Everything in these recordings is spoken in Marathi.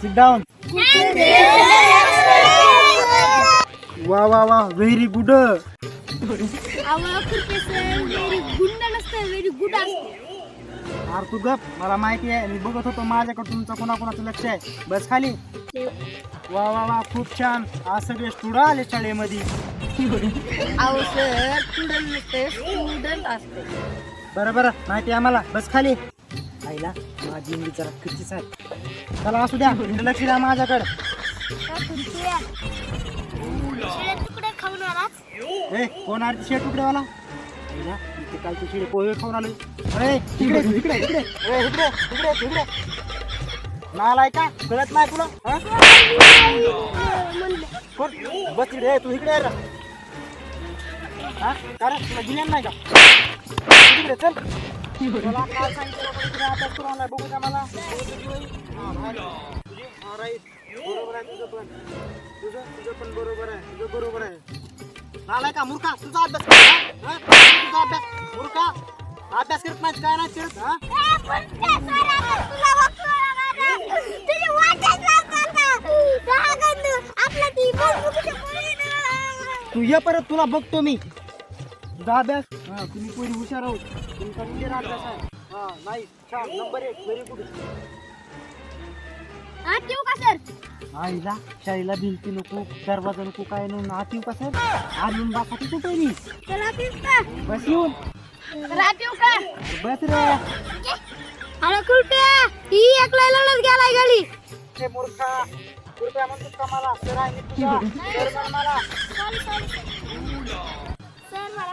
सिट डाऊन वा वा वा. व्हेरी गुड अरे तू गप मला माहिती आहे मी बघत होतो माझ्याकडे तुमचं कोणाकोणाचं लक्ष आहे. बस खाली. वा वा वा. खूप छान. आज सगळे स्टुडंट आले शाळेमध्ये. बरं बरं. माहिती आहे आम्हाला. बस खाली. आईला. माझी इंग्लिश जरा आहे. चला असू द्या. लक्ष द्या माझ्याकडे. ए कोण आरती शेट पोहे खाऊन आले अरे ए इकडे नालाय का? कळत नाही तुला? हा? कोण? बस इकडे ए, तू इकडे ये रे. हा? कारण तुला नाही का? चल. अभ्यास बघू द्या बरोबर आहे तुझं बरोबर आहे बरोबर आहे नालाय का मूर्खा तुझा अभ्यास हा? तुझा अभ्यास मूर्खा अभ्यास करत नाही काय नाही करत हा तू ये परत तुला बघतो मी तुझा अभ्यास हा तुम्ही कोणी हुशार आहोत तुमचा अभ्यास आहे हा नाही छान नंबर एक व्हेरी गुड आईला शाईला भिंती नको दरवाजा नको काय नाही आत येऊ का सर? आणून बासाठी कुठे मी बस येऊन. बस रे. गेलाय गाडी मूर्खा. कृपया म्हणतो का मला? सर आहे मी तुझा सर म्हण मला. सर मला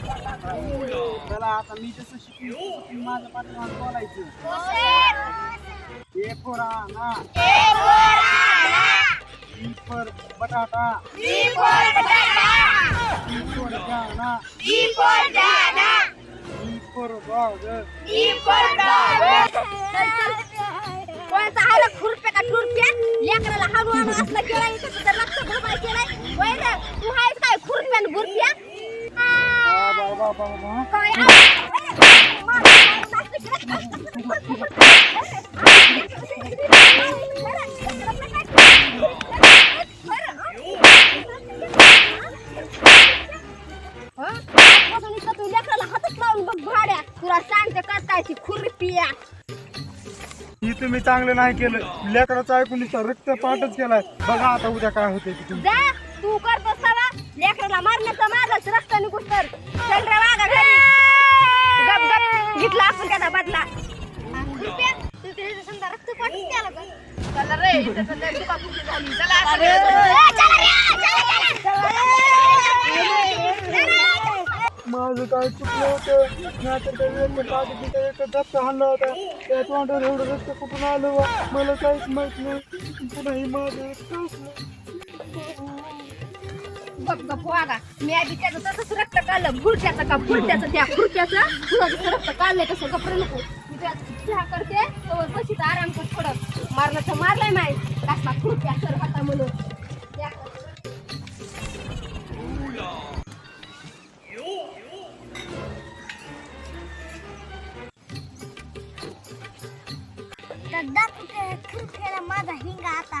चला आता मी जसं शिकलो तसं तुम्ही माझ्या बोलायचं. ए पोरा ना ई पर बटाटा. ई पर जाना ई पर बाग कोणता खुरपे का लेकराला हळू आणू असलं केलं इथं तुझं रक्त भरपाई केलंय होय रे तू आहेस काय खुरप्यान गुरप्या बा बा बा बा बा काय हातच लावून बघ भाड्या तुला सांगते का काय ती खुरपिया ही तुम्ही चांगलं नाही केलं. लेकराचं ऐकून नुसता रक्त पाठच केलाय. बघा आता उद्या काय होते जा तू करतो लेकराला मारण्याचा माझाच रस्ता निघूस तर चल रे वागा घरी गप गप. घेतला आपण त्याचा बदला. चला रे इथं दुखापती झाली. चला रे. माझं काय चुकलं होतं? त्या वेळेला त्या एक धक्का हाणला होता. त्या तोंडावर एवढं रक्त कुठून आलं वा? मला काहीच माहीत नाही. पुन्हा ही माझं असलं. गप गप वागा. मी आधी त्याचं तसंच रक्त काढलं. गुडक्याचं का भुरट्याचं त्या गुडक्याचं तुला रक्त काढलंय तसं. गप्र नको. मी तुला चहा करते. तोवर बशी तर आराम कर थोडं. मारलं तर मारलंय नाही कसला खुर्ट्या सर होता म्हणून. त्या- दादा कुठे खुरखेला माझा हिंगा आता.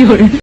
अरे एवढ्या